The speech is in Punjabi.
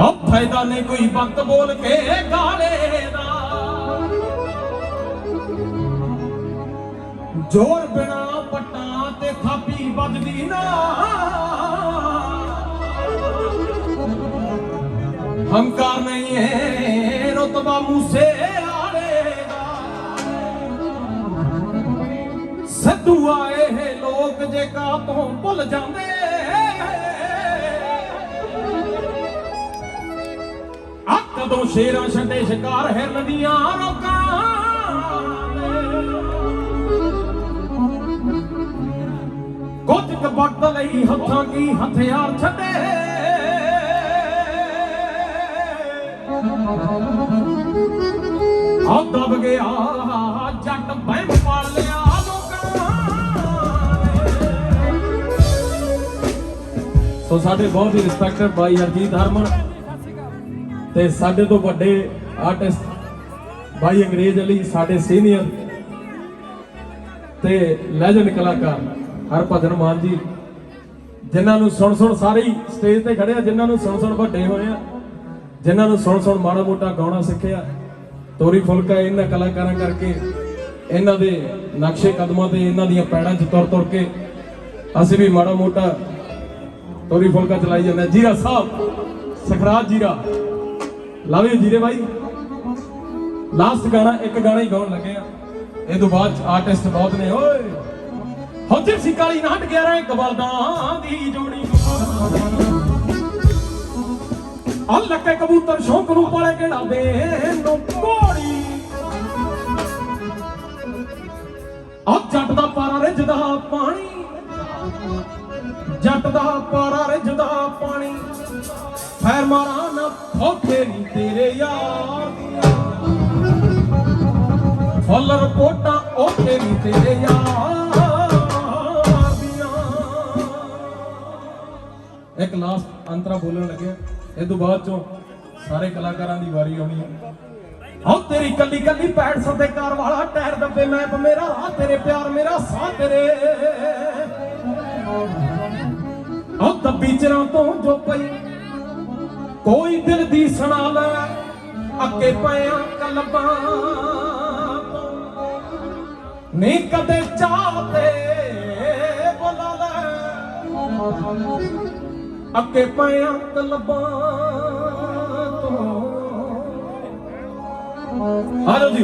ਆ ਫਾਇਦਾ ਨਹੀਂ ਕੋਈ ਵਕਤ ਬੋਲ ਕੇ ਗਾਲੇ ਦਾ। ਜੋਰ ਬਿਨਾ ਪੱਟਾਂ ਤੇ ਥਾਪੀ ਵੱਜਦੀ ਨਾ। ਹੰਕਾਰ ਨਹੀਂ ਹੈ ਰਤਬਾ ਮੂਸੇ ਆਲੇ ਦਾ। ਸੱਦੂ ਆਏ ਹੈ ਲੋਕ ਜੇ ਕਾ ਤੋਂ ਭੁੱਲ ਜਾਂਦੇ ਆ ਕਦੋਂ ਸ਼ੇਰਾਂ ਛੱਡੇ ਸ਼ਿਕਾਰ ਹਿਰਨ ਦੀਆਂ ਰੋਕਾਂ ਕੁਝ ਕੁ ਵਕਤ ਲਈ ਹੱਥਾਂ ਕੀ ਹਥਿਆਰ ਛੱਡੇ ਆ ਦਬ ਗਿਆ ਜੱਟ ਬਹਿਮ ਪਾਲ ਲਿਆ ਲੋਕਾਂ ਨੇ। ਸੋ ਸਾਡੇ ਬਹੁਤ ਹੀ ਰਿਸਪੈਕਟਡ ਬਾਈ ਹਰਜੀਤ ਹਰਮਨ ਤੇ ਸਾਡੇ ਤੋਂ ਵੱਡੇ ਆਰਟਿਸਟ ਬਾਈ ਅੰਗਰੇਜ਼ ਅਲੀ, ਸਾਡੇ ਸੀਨੀਅਰ ਤੇ ਲੈਜੈਂਡ ਕਲਾਕਾਰ ਹਰਭਜਨ ਮਾਨ ਜੀ, ਜਿਨ੍ਹਾਂ ਨੂੰ ਸੁਣ ਸੁਣ ਸਾਰੇ ਹੀ ਸਟੇਜ ਤੇ ਖੜੇ ਆ, ਜਿਨ੍ਹਾਂ ਨੂੰ ਸੁਣ ਸੁਣ ਵੱਡੇ ਹੋਏ ਆ, ਜਿਨ੍ਹਾਂ ਨੂੰ ਸੁਣ ਸੁਣ ਮਾੜਾ ਮੋਟਾ ਗਾਉਣਾ ਸਿੱਖਿਆ, ਤੋਰੀ ਫੁਲਕਾ ਇਹਨਾਂ ਕਲਾਕਾਰਾਂ ਕਰਕੇ, ਇਹਨਾਂ ਦੇ ਨਕਸ਼ੇ ਕਦਮਾਂ ਤੇ ਇਹਨਾਂ ਦੀਆਂ ਪੈੜਾਂ 'ਚ ਤੁਰ ਤੁਰ ਕੇ ਅਸੀਂ ਵੀ ਮਾੜਾ ਮੋਟਾ ਤੋਰੀ ਫੁਲਕਾ ਚਲਾਈ ਜਾਂਦੇ ਹਾਂ। ਜੀਰਾ ਸਾਹਿਬ, ਸਖਰਾਜ ਜੀਰਾ ਲਵ ਯੂ ਜੀਰੇ ਬਾਈ। ਲਾਸਟ ਗਾਣਾ, ਇੱਕ ਗਾਣਾ ਹੀ ਗਾਉਣ ਲੱਗੇ ਆ। ਇਹ ਤੋਂ ਬਾਅਦ ਆਰਟਿਸਟ ਬਹੁਤ ਨੇ, ਓਏ। ਹੋ ਜਿਰਸੀ ਕਾਲੀ ਨਾਟ 11 ਕਬਲਦਾਂ ਦੀ ਜੋੜੀ। ਆ ਲੱਕੇ ਕਬੂਤਰ ਸ਼ੌਂਕ ਨੂੰ ਪਾਲੇ ਕਿਹੜਾ ਦੇ ਨੋ ਕੋੜੀ ਆ ਜੱਟ ਦਾ ਪਾਰਾ ਰਿੱਝਦਾ ਪਾਣੀ। ਜੱਟ ਦਾ ਪਾਰਾ ਰਿੱਝਦਾ ਪਾਣੀ। ਫੈਰ ਮਾਰਾ ਨਾ ਫੋਕੇ ਨਹੀਂ ਤੇਰੇ ਯਾਰ ਦੀਆਂ। ਫੁੱਲ ਰਿਪੋਰਟਾਂ ਉਹ ਤੇਰੀ ਤੇਰੇ ਯਾਰ ਦੀਆਂ। ਇੱਕ ਲਾਸਟ ਅੰਤਰਾ ਬੋਲਣ ਲੱਗਿਆ। ਇਹ ਤੋਂ ਬਾਅਦ ਚੋਂ ਸਾਰੇ ਕਲਾਕਾਰਾਂ ਦੀ ਵਾਰੀ ਆਉਣੀ ਹੈ ਆਹ ਤੇਰੀ ਕੱਲੀ ਕੱਲੀ ਪੈੜ ਸੱਦੇ ਕਾਰ ਵਾਲਾ ਟਾਇਰ ਦੱਬੇ ਮੈਪ ਮੇਰਾ ਰਾਹ ਤੇਰੇ ਪਿਆਰ ਮੇਰਾ ਸਾਹ ਤੇਰੇ। ਆਹ ਦੱਬੀ ਚਰਾਂ ਤੋਂ ਜੋ ਪਈ ਕੋਈ ਦਿਲ ਦੀ ਸੁਣਾ ਲੈ, ਅੱਗੇ ਪਿਆ ਕਲਬਾਂ ਨਹੀਂ ਕਦੇ ਚਾਹਤੇ ਬੁਲਾ ਲੈ। ਅੱਗੇ ਪਿਆ ਕਲਬਾਂ ਤੋਂ। ਹਾਲੋ ਜੀ।